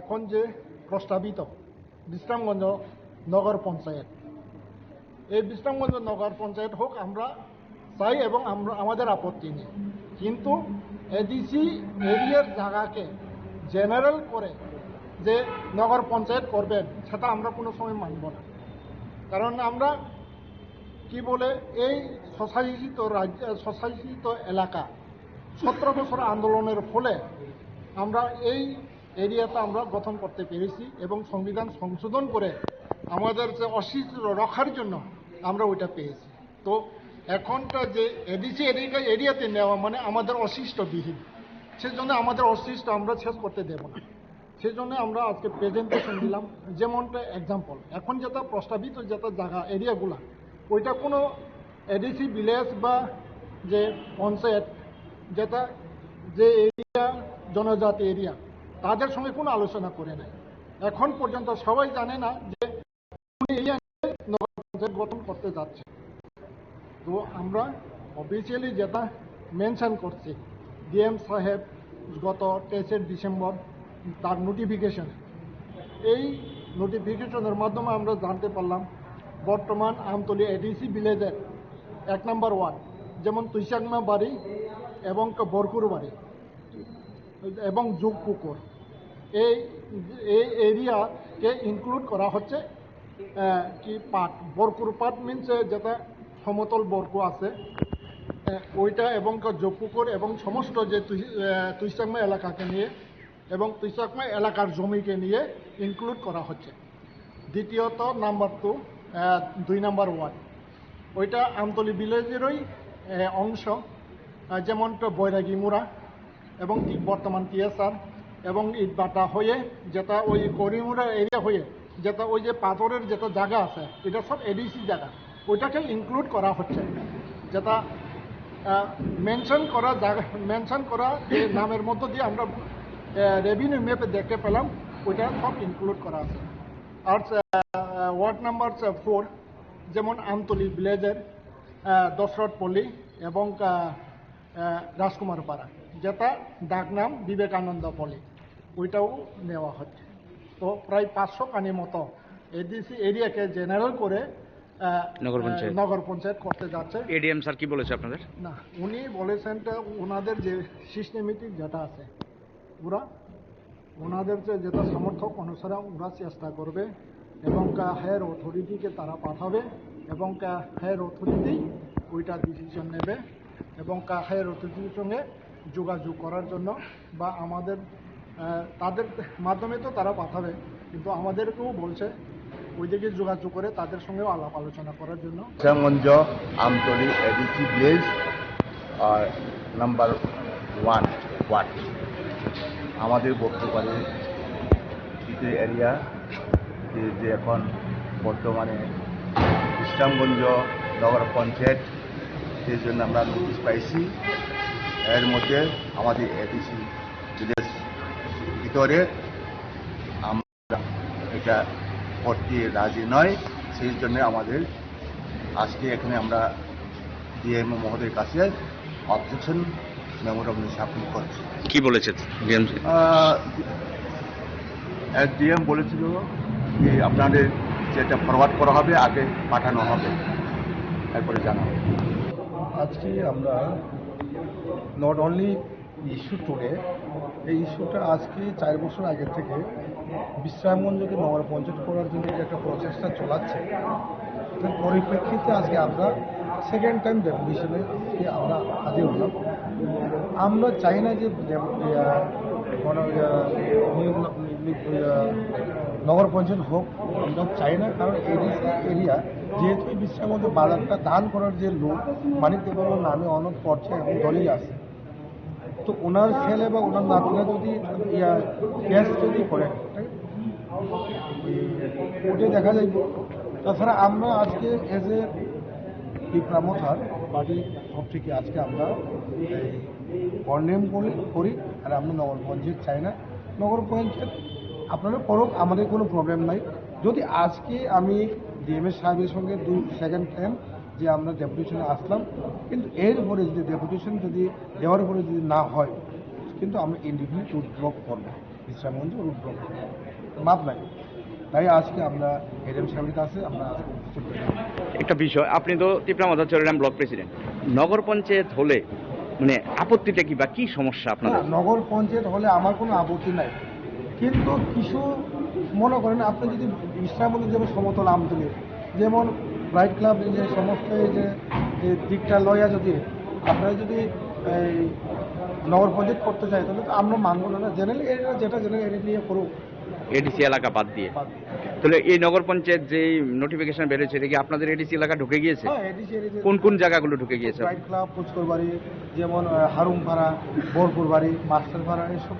এখন যে প্রস্তাবিত বিশ্রামগঞ্জ নগর পঞ্চায়েত। এই বিশ্রামগঞ্জ নগর পঞ্চায়েত হোক, আমরা চাই এবং আমরা, আমাদের আপত্তি নেই। কিন্তু এডিসি এরিয়ার জায়গাকে জেনারেল করে যে নগর পঞ্চায়েত করবেন, সেটা আমরা কোনো সময় মানব না। কারণ আমরা কি বলে, এই স্বশাসিত রাজ্য, স্বশাসিত এলাকা সতেরো বছর আন্দোলনের ফলে আমরা এই এরিয়াটা আমরা গঠন করতে পেরেছি এবং সংবিধান সংশোধন করে আমাদের যে অস্তিত্ব রক্ষার জন্য আমরা ওইটা পেয়েছি। তো এখনটা যে এডিসি এরিয়া এরিয়াতে নেওয়া মানে আমাদের অশিষ্ট অশিষ্টবিহীন সেজন্য আমাদের অশিষ্ট আমরা শেষ করতে দেব না। সেই জন্য আমরা আজকে প্রেজেন্টেশন দিলাম। যেমনটা এক্সাম্পল এখন যেটা প্রস্তাবিত যেটা জায়গা, এরিয়াগুলা, ওইটা কোনো এডিসি ভিলেজ বা যে পঞ্চায়েত, যেটা যে এরিয়া জনজাতি এরিয়া তাদের সঙ্গে কোনো আলোচনা করে নাই। এখন পর্যন্ত সবাই জানে না যে এরিয়া নগর গঠন করতে যাচ্ছে। তো আমরা অফিসিয়ালি যেটা মেনশন করছি, ডিএম সাহেব গত তেইশে ডিসেম্বর তার নোটিফিকেশন এই নোটিফিকেশনের মাধ্যমে আমরা জানতে পারলাম, বর্তমান আমতলী এডিসি ভিলেজের এক নম্বর ওয়ার্ড, যেমন তুইসাকমা বাড়ি এবং বরকুর বাড়ি এবং যুগপুকুর। এই এই এরিয়াকে ইনক্লুড করা হচ্ছে কি পাট, বরকুর পাট মিনস যেটা সমতল বরকু আছে ওইটা এবং যোগপুকুর এবং সমস্ত যে তুইসাকমা এলাকাকে নিয়ে এবং তুইসাকমা এলাকার জমিকে নিয়ে ইনক্লুড করা হচ্ছে। দ্বিতীয়ত নাম্বার টু দুই নাম্বার ওয়ার্ড ওইটা আমতলি ভিলেজেরই অংশ। যেমন তো বৈরাগী মুড়া এবং বর্তমান টিএসআর এবং ইটবাটা হয়ে যেটা ওই করিমুড়া এরিয়া হয়ে যেটা ওই যে পাথরের যেটা জায়গা আছে, এটা সব এডিসি জায়গা। ওইটাকে ইনক্লুড করা হচ্ছে। যেটা মেনশন করা জায়গা মেনশন করা যে নামের মধ্য দিয়ে আমরা রেভিনিউ ম্যাপে দেখতে পেলাম, ওইটা সব ইনক্লুড করা আছে। আর ওয়ার্ড নাম্বার ফোর যেমন আমতলি ভিলেজের দশরথ পল্লী এবং রাজকুমার পাড়া, যেটা ডাকনাম বিবেকানন্দ পল্লী। ওইটাও নেওয়া হচ্ছে। তো প্রায় পাঁচশো কানি মতো এডিসি এরিয়াকে জেনারেল করে নগর পঞ্চায়েত। নগর পঞ্চায়েত করতে যাচ্ছে। এডিএম স্যার কি বলেছে আপনাদের? না উনি বলেছেন ওনাদের যে সিস্টেমেটিক যেটা আছে ওরা ওনাদের যে যেটা সমর্থক অনুসারে ওরা চেষ্টা করবে এবং হায়ার অথরিটিকে তারা পাঠাবে এবং হায়ার অথরিটি ওইটা ডিসিশন নেবে এবং হায়ার অথরিটির সঙ্গে যোগাযোগ করার জন্য বা আমাদের তাদের মাধ্যমে তো তারা পাঠাবে কিন্তু আমাদেরকেও বলছে ওইদিকে যোগাযোগ করে তাদের সঙ্গেও আলাপ আলোচনা করার জন্য। শ্যামগঞ্জ আমতলি এডিসি ভিলেজ আর নাম্বার ওয়ান ওয়ার্ড আমাদের বর্তমানে দ্বিতীয় এরিয়া, যে এখন বর্তমানে ইসলামগঞ্জ নগর পঞ্চায়েত, সেই জন্য আমরা নোটিশ পাইছি। এর মধ্যে আমাদের এডিসি ভিলেজ ভিতরে আমরা এটা করতে রাজি নয় সেই জন্য আমাদের আজকে এখানে আমরা ডিএম মহোদয়ের কাছে অবজেকশন মেমোরাম সাবমিট করছি। কি বলেছে ডিএম ডিএম বলেছিল যে আপনাদের যেটা ফরওয়ার্ড করা হবে আগে পাঠানো হবে। এরপরে জানা হবে আজকে আমরা নট অনলি ইস্যু টুডে এই ইস্যুটা আজকে চার বছর আগে থেকে বিশ্রামগঞ্জকে নগর পঞ্চায়েত করার জন্য যে একটা প্রচেষ্টা চলাচ্ছে তার পরিপ্রেক্ষিতে আজকে আমরা সেকেন্ড টাইম ডেপুটেশনে আমরা হাজির হলাম। আমরা চাই না যে ডেপ- কোনো নি- নি- ইয়া, নগর পঞ্চায়েত হোক আমরা চাই না কারণ এডিসি এরিয়া যেহেতু এই বাজারটা দান করার যে লোক মানিক দেবের নামে অনেক পড়ছে এবং দলিল আছে তো ওনার ছেলে বা ওনার নাতিরা যদি, ইয়া গ্যাস যদি করে ওটা দেখা যায় তাছাড়া আমরা আজকে এজ এ পিপরামথার পার্টি সব থেকে আজকে আমরা কন্ডেম করি করি, আর আমরা নগর পঞ্চায়েত চাই না নগর পঞ্চায়েত আপনারা করুক, আমাদের কোনো প্রবলেম নাই। যদি আজকে আমি ডিএমএস সাহেবের সঙ্গে দুই সেকেন্ড টাইম যে আমরা ডেপুটেশনে আসলাম কিন্তু এরপরে যদি ডেপুটেশন যদি দেওয়ার পরে যদি না হয় কিন্তু আমরা ইন্ডিভিজুয়ালি উইথড্র করব বিশ্রামগঞ্জ রুট ব্লক মাপ নাই। তাই আজকে আমরা এডএম সাহেবের কাছে আমরা। একটা বিষয় আপনি তো তিপ্রামাধা চরিরাম ব্লক প্রেসিডেন্ট। নগর পঞ্চায়েত হলে মানে আপত্তিটা কি বা কি সমস্যা আপনার নগর পঞ্চায়েত হলে আমার কোনো আপত্তি নাই। কিন্তু কিছু মনে করেন আপনি যদি বিশ্রামগঞ্জ যেমন সমতল আমতলে যেমন রাইট ক্লাব এই যে সমস্ত এই যে দিকটা লয়া যদি আপনারা যদি এই নগর পঞ্চায়েত করতে চাই তাহলে তো আমরা মানবো না। জেনারেল এরিয়া যেটা জেনারেল এরিয়া নিয়ে করুক। এডিসি এলাকা বাদ দিয়ে। তাহলে এই নগর পঞ্চায়েত যে নোটিফিকেশন বেরোচ্ছে এটা কি আপনাদের এডিসি এলাকা ঢুকে গিয়েছে? হ্যাঁ কোন কোন জায়গাগুলো ঢুকে গিয়েছে? রাইট ক্লাব পুচকর বাড়ি যেমন হারুম পাড়া বোরপুর বাড়ি মাস্টার পাড়া এসব